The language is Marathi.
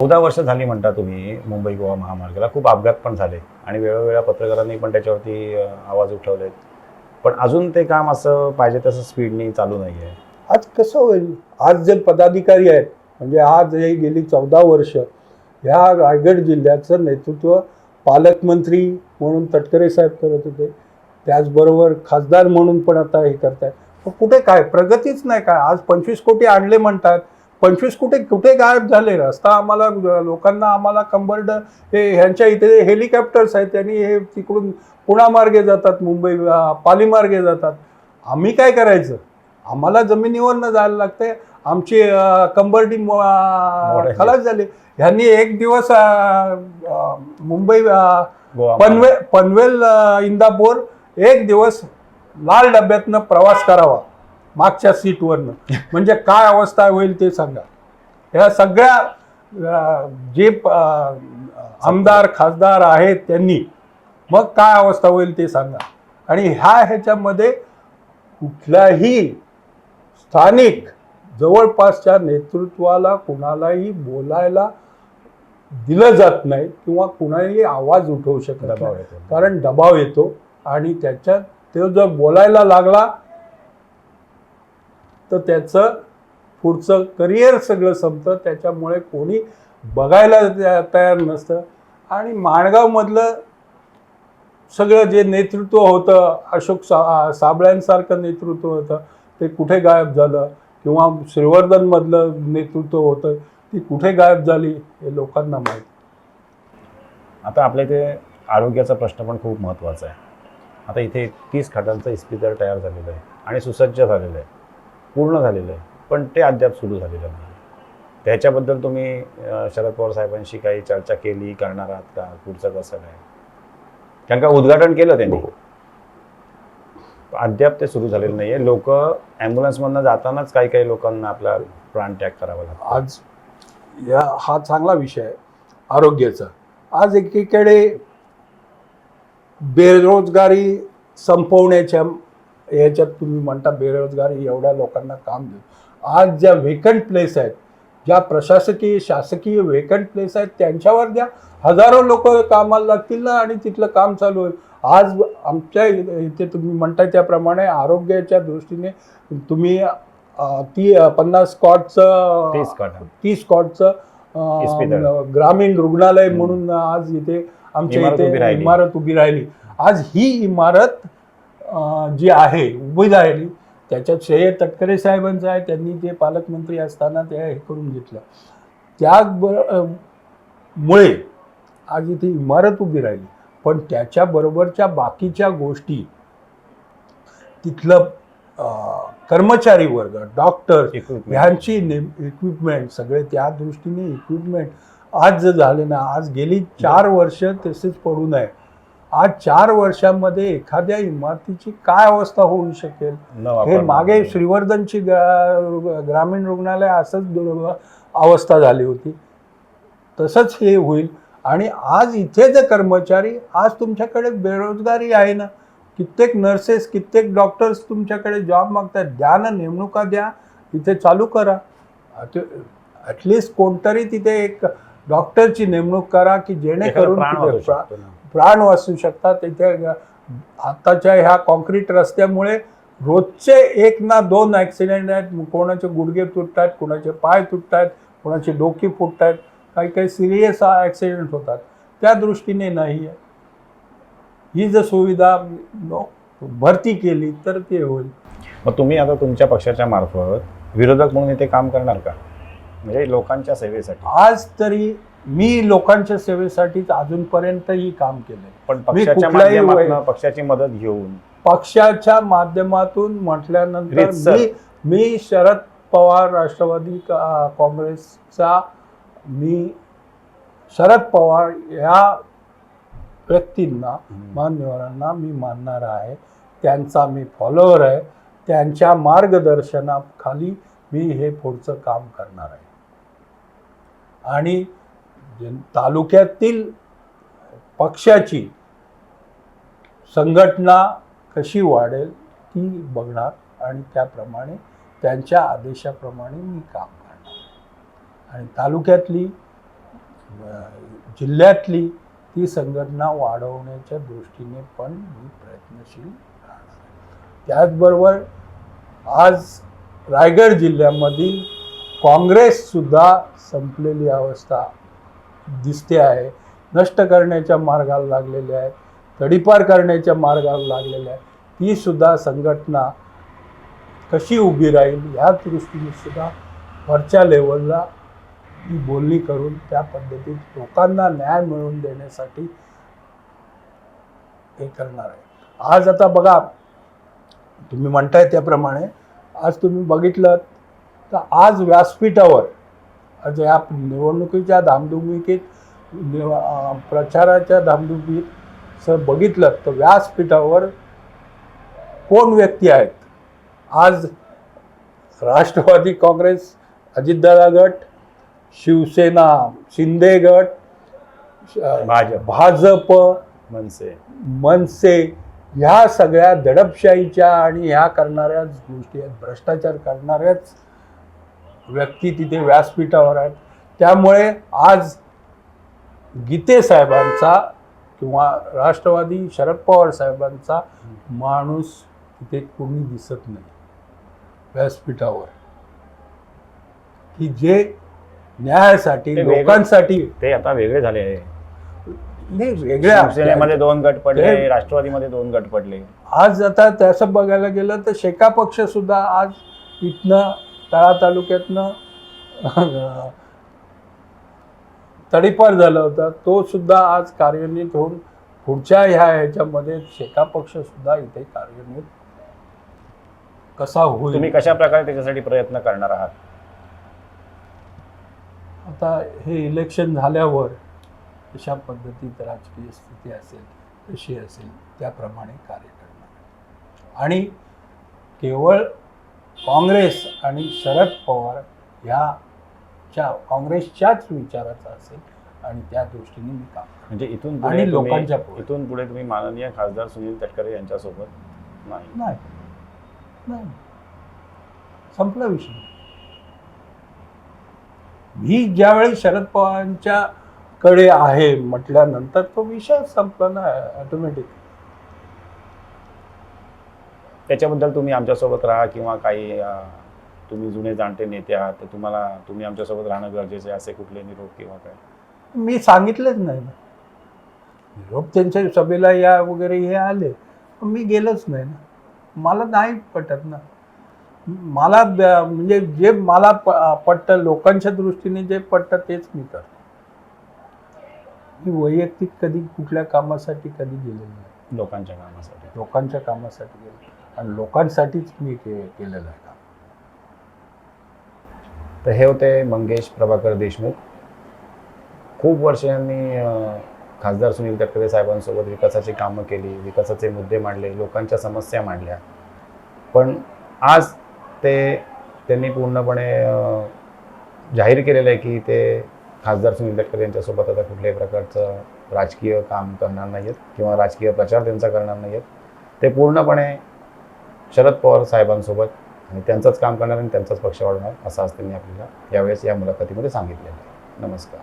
चौदा वर्ष झाली म्हणता तुम्ही मुंबई गोवा महामार्गाला. खूप अपघात पण झाले आणि वेळोवेळा पत्रकारांनी पण त्याच्यावरती आवाज उठवलेत. पण अजून ते काम असं पाहिजे तसं स्पीडनी चालू नाही आहे आज कसं होईल? आज जे पदाधिकारी आहेत म्हणजे आज हे गेली चौदा वर्ष ह्या रायगड जिल्ह्याचं नेतृत्व पालकमंत्री म्हणून तटकरे साहेब करत होते. त्याचबरोबर खासदार म्हणून पण आता हे करतायत. पण कुठे काय? प्रगतीच नाही काय? आज पंचवीस कोटी आणले म्हणतात. पंचवीस कोटी कुठे गायब झाले? रस्ता आम्हाला लोकांना आम्हाला कंबर्ड हे ह्यांच्या इथे हेलिकॉप्टर्स आहेत त्यांनी हे तिकडून पुण्यामार्गे जातात मुंबई पालीमार्गे जातात. आम्ही काय करायचं? आम्हाला जमिनीवरनं जायला लागतंय. आमची कंबरडी. खलास झाली. ह्यांनी एक दिवस मुंबई पनवेल पनवेल इंदापूर एक दिवस लाल डब्यातनं प्रवास करावा. मागच्या सीटवरनं. म्हणजे काय अवस्था होईल ते सांगा. ह्या सगळ्या जे आमदार खासदार आहेत त्यांनी मग काय अवस्था होईल ते सांगा. आणि ह्या ह्याच्यामध्ये कुठल्याही स्थानिक जवळपासच्या नेतृत्वाला कुणालाही बोलायला दिलं जात नाही किंवा कुणालाही आवाज उठवू शकत नाही. कारण दबाव येतो आणि त्याच्यात तो जर बोलायला लागला तर त्याचं पुढचं करिअर सगळं संपतं. त्याच्यामुळे कोणी बघायला तयार नसतं. आणि माणगावमधलं सगळं जे नेतृत्व होतं अशोक सा साबळ्यांसारखं नेतृत्व होतं ते कुठे गायब झालं? किंवा श्रीवर्धनमधलं नेतृत्व होतं ती कुठे गायब झाली हे लोकांना माहीत. आता आपल्या इथे आरोग्याचा प्रश्न पण खूप महत्त्वाचा आहे. आता इथे तीस खाटांचं इस्पितळ तयार झालेलं आहे आणि सुसज्ज झालेलं आहे. पूर्ण झालेलं आहे. पण ते अद्याप सुरू झालेलं नाही. त्याच्याबद्दल तुम्ही शरद पवार साहेबांशी काही चर्चा केली करणार आहात का? पुढचं कसं काय? कारण का उद्घाटन केलं त्यांनी. अद्याप ते सुरू झालेलं नाही आहे लोक ॲम्ब्युलन्समधनं जातानाच काही काही लोकांना आपला प्राणत्याग करावा लागतो. आज या हा चांगला विषय आहे. आरोग्याचा. आज एकीकडे बेरोजगारी संपवण्याच्या याच्यात तुम्ही म्हणता बेरोजगारी एवढ्या लोकांना काम देऊ आज ज्या वेकंट प्लेस आहेत ज्या प्रशासकीय शासकीय वेकंट प्लेस आहेत त्यांच्यावर द्या हजारो लोक कामाला लागतील ना आणि तिथलं काम चालू होईल आज आमच्या इथे तुम्ही म्हणताय त्याप्रमाणे आरोग्याच्या दृष्टीने तुम्ही ती पन्नास स्कॉटचं तीस कॉटचं इस्पितळ. अं, ग्रामीण रुग्णालय. म्हणून आज इथे आमच्या इथे. इमारत उभी राहिली आज ही इमारत जी आहे उभी राहिली त्याच्यात श्रेय तटकरे साहेबांचं आहे त्यांनी ते पालकमंत्री असताना ते हे करून घेतलं. त्या मुळे आज इथे इमारत उभी राहिली. पण त्याच्याबरोबरच्या बाकीच्या गोष्टी तिथलं कर्मचारी वर्ग डॉक्टर. ह्यांची इक्विपमेंट सगळे त्या दृष्टीने इक्विपमेंट आज जे झाले ना आज गेली चार वर्ष तसेच पडू नये. आज चार वर्षामध्ये एखाद्या इमारतीची काय अवस्था होऊ शकेल? हे. मागे श्रीवर्धनची ग्रा- ग्रामीण रुग्णालय असंच अवस्था झाली होती. तसंच हे होईल. आणि आज इथे जे कर्मचारी आज तुमच्याकडे बेरोजगारी आहे ना? कित्येक नर्सेस कित्येक डॉक्टर्स तुमच्याकडे जॉब मागतात द्या ना नेमणुका द्या. इथे चालू करा. ॲटलिस्ट कोणतरी तिथे एक डॉक्टरची नेमणूक करा की जेणेकरून प्राण वाचू शकतात. तिथे आताच्या ह्या कॉन्क्रीट रस्त्यामुळे रोजचे एक ना दोन ॲक्सिडेंट आहेत. कोणाचे गुडघे तुटतात कोणाचे पाय तुटतात कोणाची डोकी फुटतात काही काही सिरियस ॲक्सिडेंट होतात. त्या दृष्टीने नाही आहे ही जर सुविधा नो भरती केली तर ते होईल. मग तुम्ही आता तुमच्या पक्षाच्या मार्फत विरोधक म्हणून इथे काम करणार का? म्हणजे लोकांच्या सेवेसाठी. आज तरी मी लोकांच्या सेवेसाठीच अजूनपर्यंतही काम केलंय. पण पक्षाच्या कुठल्याही वय- माध्यमातून पक्षाची मदत घेऊन. पक्षाच्या माध्यमातून म्हटल्यानंतर रीतसर. मी मी शरद पवार राष्ट्रवादी का- काँग्रेसचा मी शरद पवार या व्यक्तींना मान्यवरांना मी मानणार आहे. त्यांचा मी फॉलोअर आहे. त्यांच्या मार्गदर्शनाखाली मी हे पुढचं काम करणार आहे. आणि म्हणजे तालुक्यातील पक्षाची संघटना कशी वाढेल ती बघणार आणि त्याप्रमाणे त्यांच्या आदेशाप्रमाणे मी काम करणार. आणि तालुक्यातली जिल्ह्यातली ती संघटना वाढवण्याच्या दृष्टीने पण मी प्रयत्नशील राहणार त्याचबरोबर आज रायगड जिल्ह्यामधील काँग्रेससुद्धा संपलेली अवस्था दिसते आहे. नष्ट करण्याच्या मार्गाला लागलेल्या आहेत तडीपार करण्याच्या मार्गाला लागलेल्या आहेत ती सुद्धा संघटना कशी उभी राहील या दृष्टीने सुद्धा वरच्या लेवलला ही बोलणी करून त्या पद्धतीत लोकांना न्याय मिळवून देण्यासाठी हे करणार आहे. आज आता बघा तुम्ही म्हणताय त्याप्रमाणे आज तुम्ही बघितलं तर आज व्यासपीठावर या निवडणुकीच्या धामधुमीकीत प्रचाराच्या धामधुमीत सर बघितलं तर व्यासपीठावर कोण व्यक्ती आहेत आज राष्ट्रवादी काँग्रेस अजितदादा गट शिवसेना शिंदे गट. भाजप मनसे मनसे ह्या सगळ्या दडपशाहीच्या आणि ह्या करणाऱ्याच गोष्टी आहेत भ्रष्टाचार करणाऱ्याच व्यक्ती तिथे व्यासपीठावर आहेत. त्यामुळे आज गीते साहेबांचा किंवा राष्ट्रवादी शरद पवार साहेबांचा माणूस तिथे कोणी दिसत नाही. व्यासपीठावर. की जे न्यायासाठी लोकांसाठी ते आता वेगळे झाले आहे. नाही वेगळ्या दोन गट पडले राष्ट्रवादीमध्ये दोन गट पडले. आज आता तसं बघायला गेलं तर शेका पक्ष सुद्धा आज इथनं तळा तालुक्यातनं तडीपार झाला होता. तो सुद्धा आज कार्यान्वित होऊन पुढच्या ह्या ह्याच्यामध्ये शेका पक्ष सुद्धा इथे कार्यान्वित कसा होईल? तुम्ही कशा प्रकारे त्याच्यासाठी प्रयत्न करणार आहात? आता हे इलेक्शन झाल्यावर कशा पद्धतीत राजकीय स्थिती असेल कशी असेल त्याप्रमाणे कार्य करणार. आणि केवळ काँग्रेस आणि शरद पवार ह्याच्या काँग्रेसच्याच विचाराचा असेल आणि त्या दृष्टीने मी काम. म्हणजे इथून आणि लोकांच्या. इथून पुढे तुम्ही माननीय खासदार सुनील तटकरे यांच्यासोबत नाही. नाही. नाही. संपला विषय. मी ज्यावेळी शरद पवारांच्या कडे आहे म्हटल्यानंतर तो विषय संपला ना ऑटोमॅटिक त्याच्याबद्दल तुम्ही आमच्यासोबत राहा किंवा काही तुम्ही जुने जाणते नेते आहात तर तुम्हाला तुम्ही आमच्यासोबत राहणं गरजेचे आहे, असे कुठले निरोप किंवा काय? मी सांगितलंच नाही. ना निरोप त्यांच्या सभेला या वगैरे हे आले. पण मी गेलोच नाही ना. मला नाही पटत ना. मला म्हणजे जे मला पटतं लोकांच्या दृष्टीने जे पटतं तेच मी करतो. मी वैयक्तिक कधी कुठल्या कामासाठी कधी गेलेलो नाही. लोकांच्या कामासाठी. लोकांच्या कामासाठी गेलो आणि लोकांसाठीच मी के केलेलं आहे काम. तर हे होते मंगेश प्रभाकर देशमुख. खूप वर्षांनी खासदार सुनील तटकरे साहेबांसोबत विकासाची कामं केली विकासाचे मुद्दे मांडले लोकांच्या समस्या मांडल्या. पण आज ते त्यांनी पूर्णपणे जाहीर केलेलं आहे की ते खासदार सुनील तटकरे यांच्यासोबत आता कुठल्याही प्रकारचं राजकीय काम करणार नाही आहेत किंवा राजकीय प्रचार त्यांचा करणार नाही आहेत ते पूर्णपणे शरद पवार साहेबांसोबत आणि त्यांचंच काम करणार आणि त्यांचाच पक्ष वाढवणार असं आज त्यांनी आपल्याला यावेळेस या मुलाखतीमध्ये सांगितलेलं आहे. नमस्कार.